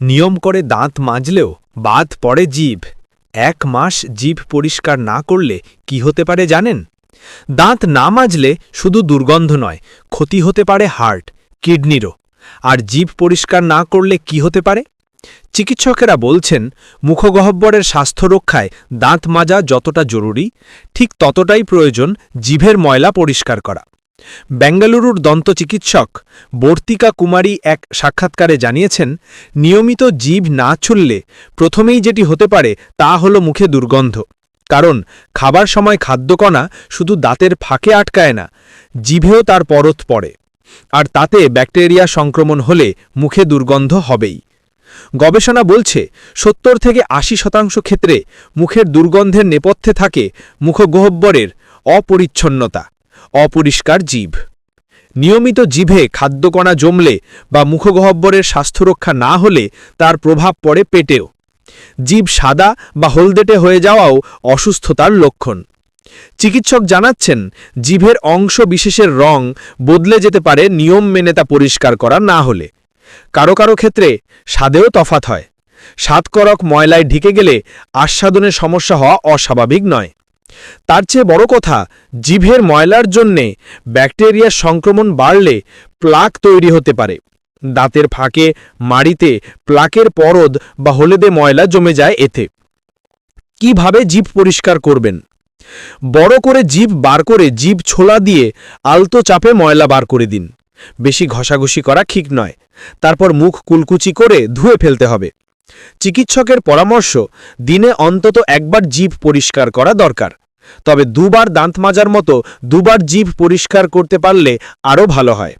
নিয়ম করে দাঁত মাজলেও বাদ পড়ে জিভ এক মাস জিভ পরিষ্কার না করলে কি হতে পারে জানেন? দাঁত না মাজলে শুধু দুর্গন্ধ নয়, ক্ষতি হতে পারে হার্ট, কিডনিরও। আর জিভ পরিষ্কার না করলে কি হতে পারে? চিকিৎসকেরা বলছেন মুখগহব্বরের স্বাস্থ্য রক্ষায় দাঁত মাজা যতটা জরুরি, ঠিক ততটাই প্রয়োজন জিভের ময়লা পরিষ্কার করা। বেঙ্গালুরুর দন্ত চিকিৎসক বর্তিকা কুমারী এক সাক্ষাৎকারে জানিয়েছেন, নিয়মিত জিভ না ছুললে প্রথমেই যেটি হতে পারে তা হল মুখে দুর্গন্ধ। কারণ খাবার সময় খাদ্যকণা শুধু দাঁতের ফাঁকে আটকায় না, জিভেও তার পরত পড়ে। আর তাতে ব্যাকটেরিয়া সংক্রমণ হলে মুখে দুর্গন্ধ হবেই। গবেষণা বলছে, সত্তর থেকে আশি শতাংশ ক্ষেত্রে মুখের দুর্গন্ধের নেপথ্যে থাকে মুখগহ্বরের অপরিচ্ছন্নতা। অপরিষ্কার জিভ নিয়মিত জিভে খাদ্যকণা জমলে বা মুখগহ্বরের স্বাস্থ্যরক্ষা না হলে তার প্রভাব পড়ে পেটেও। জিভ সাদা বা হলদেটে হয়ে যাওয়াও অসুস্থতার লক্ষণ। চিকিৎসক জানাচ্ছেন জিভের অংশ বিশেষের রং বদলে যেতে পারে নিয়ম মেনে তা পরিষ্কার করা না হলে। কারও কারও ক্ষেত্রে স্বাদেও তফাত হয়। স্বাদকরক ময়লায় ঢেকে গেলে আস্বাদনের সমস্যা হওয়া অস্বাভাবিক নয়। তার চেয়ে বড় কথা জিভের ময়লার জন্যে ব্যাকটেরিয়ার সংক্রমণ বাড়লে প্লাক তৈরি হতে পারে। দাঁতের ফাঁকে, মাড়িতে প্লাকের পরদ বা হলেদে ময়লা জমে যায় এতে। কীভাবে জিভ পরিষ্কার করবেন? বড় করে জিভ বার করে জিভ ছোলা দিয়ে আলতো চাপে ময়লা বার করে দিন। বেশি ঘষাঘষি করা ঠিক নয়। তারপর মুখ কুলকুচি করে ধুয়ে ফেলতে হবে। চিকিৎসকের পরামর্শ, দিনে অন্তত একবার জিভ পরিষ্কার করা দরকার। তবে দুবার দাঁত মাজার মতো দুবার জিভ পরিষ্কার করতে পারলে আরও ভালো হয়।